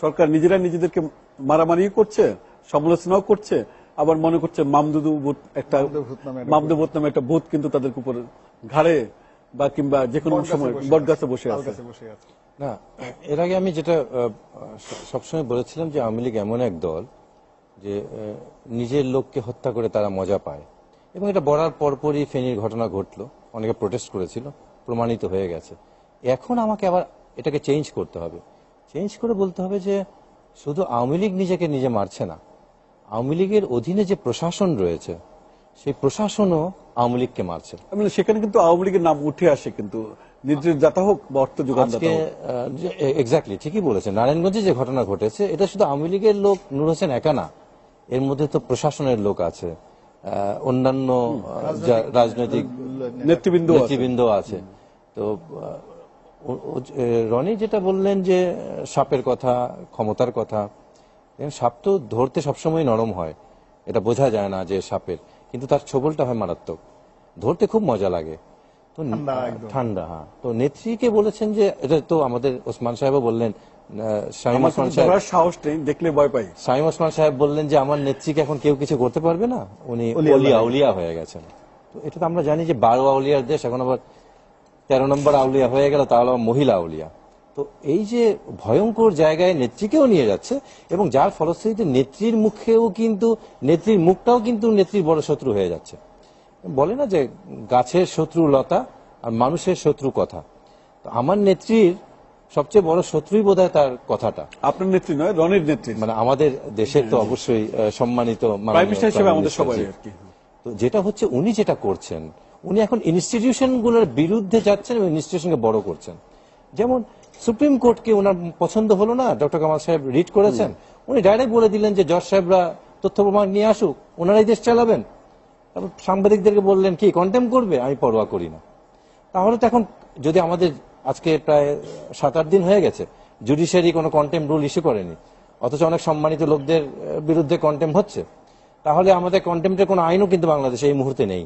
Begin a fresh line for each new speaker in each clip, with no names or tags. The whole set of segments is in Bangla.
সরকার নিজেরা নিজেদেরকে মারামারি করছে সমালোচনাও করছে আবার মনে করছে মামদুদু একটা
মামদু ভূত নামে একটা
ভূত নামে একটা ভূত কিন্তু তাদের উপর ঘাড়ে বা কিংবা যে কোনো সময় বটগাছে বসে আছে।
গাছে বসে আছে।
না এর আগে আমি যেটা সবসময় বলেছিলাম যে আওয়ামী লীগ এমন এক দল যে নিজের লোককে হত্যা করে তারা মজা পায়। এবং এটা বলার পরপরই ফেনীর ঘটনা ঘটলো অনেকে প্রোটেস্ট করেছিল প্রমাণিত হয়ে গেছে। এখন আমাকে আবার এটাকে চেঞ্জ করতে হবে। চেঞ্জ করে বলতে হবে যে শুধু আওয়ামী লীগ নিজেকে নিজে মারছে না আওয়ামী লীগের অধীনে যে প্রশাসন রয়েছে সেই প্রশাসনও আওয়ামী লীগকে মারছে।
সেখানে কিন্তু আওয়ামী লীগের নাম উঠে আসে কিন্তু হোক বা অর্থ
এক্স্যাক্টলি ঠিকই বলেছেন। নারায়ণগঞ্জে যে ঘটনা ঘটেছে এটা শুধু আওয়ামী লীগের লোক নূর হোসেন একা না এর মধ্যে তো প্রশাসনের লোক আছে অন্যান্য রাজনৈতিক
নেতৃবৃন্দ আছে।
নেতৃবৃন্দ আছে। তো রনি যেটা বললেন যে সাপের কথা ক্ষমতার কথা সাপ তো ধরতে সবসময় নরম হয়। এটা বোঝা যায় না যে সাপের। কিন্তু তার ছোবলটা হয় মারাত্মক। ধরতে খুব মজা লাগে। তো
ঠান্ডা একদম।
হ্যাঁ। তো নেত্রীকে বলেছেন যে এটা তো আমাদের ওসমান সাহেবও বললেন ওসমান সাহেব
সাহস নেই দেখলে ভয় পাই।
ওসমান সাহেব বললেন যে আমার নেত্রীকে এখন কেউ কিছু করতে পারবে না? উনি
অলিয়া
হয়ে গেছেন। তো এটা তো আমরা জানি যে বারো আউলিয়ার দেশ এখন আবার তেরো নম্বর আউলিয়া হয়ে গেল তাহলে মহিলা আউলিয়া। তো এই যে ভয়ঙ্কর জায়গায় নেত্রীকেও নিয়ে যাচ্ছে এবং যার ফলশ্রুতিতে নেত্রীর মুখেও কিন্তু নেত্রীর মুখটাও কিন্তু নেত্রীর বড় শত্রু হয়ে যাচ্ছে। বলে না যে গাছের শত্রু লতা আর মানুষের শত্রু কথা। তো আমার নেত্রীর সবচেয়ে বড় শত্রুই বোধ তার কথাটা।
আপনার নেত্রী নয় রনির নেত্রী।
মানে আমাদের দেশের তো অবশ্যই সম্মানিত
আমাদের সবাই
তো যেটা হচ্ছে উনি যেটা করছেন উনি এখন ইনস্টিটিউশনগুলোর বিরুদ্ধে যাচ্ছেন এবং ইনস্টিটিউশনকে বড় করছেন। যেমন সুপ্রিম কোর্টকে ওনার পছন্দ হলো না ডক্টর কামাল সাহেব রিড করেছেন, উনি ডাইরেক্ট বলে দিলেন যে, জজ সাহেবরা তথ্য প্রমাণ নিয়ে আসুক, ওনারাই দেশ চালাবেন। তারপর সাংবাদিকদেরকে বললেন, কি কন্টেম করবে? আমি পরোয়া করি না। তাহলে তো এখন যদি আমাদের আজকে প্রায় সাত আট দিন হয়ে গেছে জুডিশিয়ারি কোনো কন্টেম রুল ইস্যু করেনি, অথচ অনেক সম্মানিত লোকদের বিরুদ্ধে কন্টেম হচ্ছে, তাহলে আমাদের কন্টেম্পের কোনো আইনও কিন্তু বাংলাদেশে এই মুহূর্তে নেই।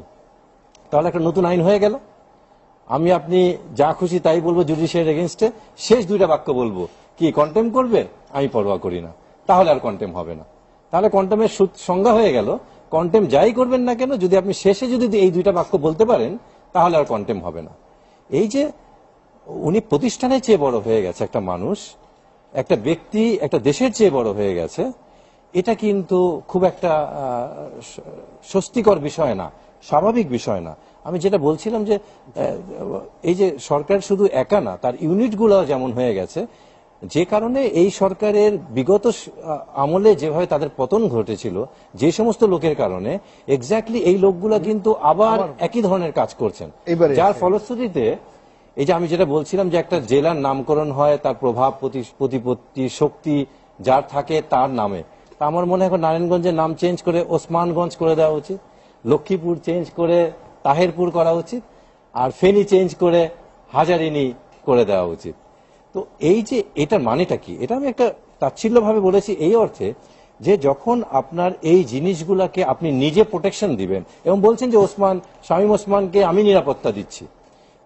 তাহলে একটা নতুন আইন হয়ে গেল। আমি আপনি যা খুশি তাই বলব জুডিশিয়ারি এগেনস্টে শেষ দুইটা বাক্য বলব। কি কন্টেম করবে? আমি পরোয়া করি না। তাহলে আর কন্টেম হবে না। তাহলে কন্টেমের সংজ্ঞা হয়ে গেল। কন্টেম যাই করবেন না কেন, যদি আপনি শেষে যদি এই দুইটা বাক্য বলতে পারেন, তাহলে আর কন্টেম হবে না। এই যে উনি প্রতিষ্ঠানের চেয়ে বড় হয়ে গেছে একটা মানুষ, একটা ব্যক্তি একটা দেশের চেয়ে বড় হয়ে গেছে, এটা কিন্তু খুব একটা স্বস্তিকর বিষয় না। স্বাভাবিক বিষয় না। আমি যেটা বলছিলাম যে এই যে সরকার শুধু একা না তার ইউনিটগুলো যেমন হয়ে গেছে যে কারণে এই সরকারের বিগত আমলে যেভাবে তাদের পতন ঘটেছিল যে সমস্ত লোকের কারণে এক্স্যাক্টলি এই লোকগুলা কিন্তু আবার একই ধরনের কাজ করছেন। যার ফলশ্রুতিতে এই যে আমি যেটা বলছিলাম যে একটা জেলার নামকরণ হয় তার প্রভাব প্রতি- প্রতিপত্তি শক্তি যার থাকে তার নামে। তা আমার মনে হয় নারায়ণগঞ্জের নাম চেঞ্জ করে ওসমানগঞ্জ করে দেওয়া উচিত। লক্ষ্মীপুর চেঞ্জ করে তাহেরপুর করা উচিত আর ফেনী চেঞ্জ করে হাজারিনী করে দেওয়া উচিত। তো এই যে এটার মানেটা কি? এটা আমি একটা তাচ্ছিল্য ভাবে বলেছি এই অর্থে যে যখন আপনার এই জিনিসগুলাকে আপনি নিজে প্রোটেকশন দিবেন এবং বলছেন যে ওসমান শামীম ওসমানকে আমি নিরাপত্তা দিচ্ছি।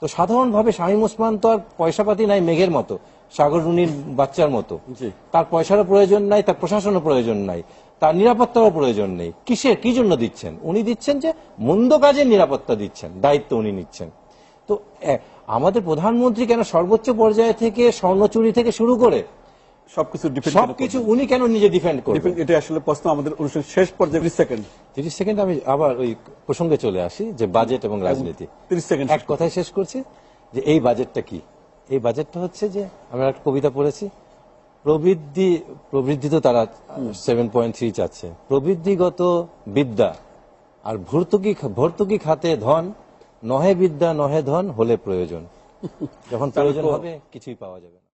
তো সাধারণভাবে শামীম ওসমান তো আর পয়সাপাতি নাই মেঘের মতো সাগর রুনির বাচ্চার মতো। তার পয়সারও প্রয়োজন নাই তার প্রশাসনও প্রয়োজন নাই। তার নিরাপত্তারও প্রয়োজন নেই। কিসের? কি জন্য দিচ্ছেন? উনি দিচ্ছেন যে মন্দ কাজের নিরাপত্তা দিচ্ছেন দায়িত্ব উনি নিচ্ছেন। তো আমাদের প্রধানমন্ত্রী কেন সর্বোচ্চ পর্যায়ে থেকে স্বর্ণ চুরি থেকে শুরু করে
সবকিছু
সবকিছু উনি কেন নিজে ডিফেন্ড করবেন
এটা আসলে প্রশ্ন আমাদের অনুষ্ঠান শেষ পর্যায়ে। ত্রিশ সেকেন্ড।
তিরিশ সেকেন্ড আমি আবার ওই প্রসঙ্গে চলে আসি যে বাজেট এবং রাজনীতি।
30 সেকেন্ড
এক কথায় শেষ করছি যে এই বাজেটটা কি? এই বাজেটটা হচ্ছে যে আমরা একটা কবিতা পড়েছি প্রবৃদ্ধি প্রবৃদ্ধি তো তারা সেভেন পয়েন্ট থ্রি চাচ্ছে। প্রবৃদ্ধিগত বিদ্যা আর ভর্তুকি ভর্তুকি খাতে ধন নহে বিদ্যা নহে ধন হলে প্রয়োজন। যখন প্রয়োজন হবে কিছুই পাওয়া যাবে